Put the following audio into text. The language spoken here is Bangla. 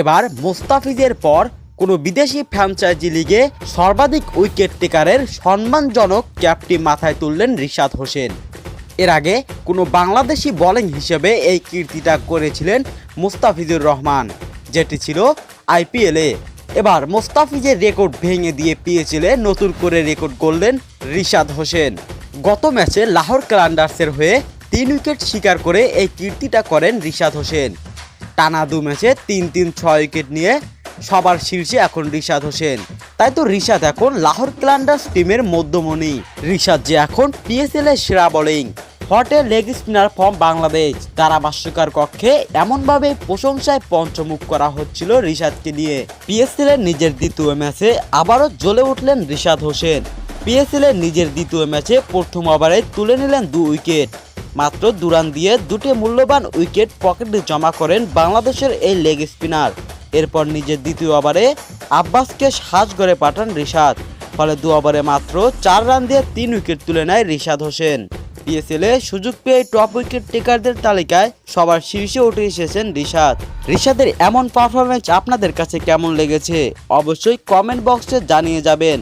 এবার মোস্তাফিজের পর কোনো বিদেশি ফ্র্যাঞ্চাইজি লিগে সর্বাধিক উইকেট টেকারের সম্মানজনক ক্যাপটি মাথায় তুললেন রিশাদ হোসেন। এর আগে কোনো বাংলাদেশি বোলিং হিসেবে এই কীর্তিটা করেছিলেন মুস্তাফিজুর রহমান, যেটি ছিল আইপিএলে এবার মোস্তাফিজের রেকর্ড ভেঙে দিয়ে পিএচএলে নতুন করে রেকর্ড করলেন রিশাদ হোসেন। গত ম্যাচে লাহোর ক্যালান্ডার্সের হয়ে তিন উইকেট শিকার করে এই কীর্তিটা করেন রিশাদ হোসেন। টানা দু ম্যাচে তিন তিন ছয় উইকেট নিয়ে সবার শীর্ষে এখন রিশাদ হোসেন। তাই তো রিশাদ এখন লাহোর ক্লান্ডার্স টিমের মধ্যমণি। রিশাদ যে এখন পিএসএল এর সেরা বোলিং হটে লেগ স্পিনার ফর্ম বাংলাদেশ। তারা ধারাভাষ্যকার কক্ষে এমনভাবে প্রশংসায় পঞ্চমুখ করা হচ্ছিল রিশাদকে নিয়ে। পিএসএল এর নিজের দ্বিতীয় ম্যাচে আবারও জ্বলে উঠলেন রিশাদ হোসেন। পিএসএল এর নিজের দ্বিতীয় ম্যাচে প্রথম ওভারে তুলে নিলেন দু উইকেট। মাত্র দুরান দিয়ে দুটি মূল্যবান উইকেট পকেটে জমা করেন বাংলাদেশের এই লেগ স্পিনার। এরপর নিজের দ্বিতীয় ওভারে আব্বাসকে সাজ করে পাঠান রিশাদ। ফলে দু ওভারে মাত্র চার রান দিয়ে তিন উইকেট তুলে নেয় রিশাদ হোসেন। পিএসএলে সুযোগ পেয়ে টপ উইকেট টেকারদের তালিকায় সবার শীর্ষে উঠে এসেছেন রিশাদ। রিশাদের এমন পারফরমেন্স আপনাদের কাছে কেমন লেগেছে? অবশ্যই কমেন্ট বক্সে জানিয়ে যাবেন।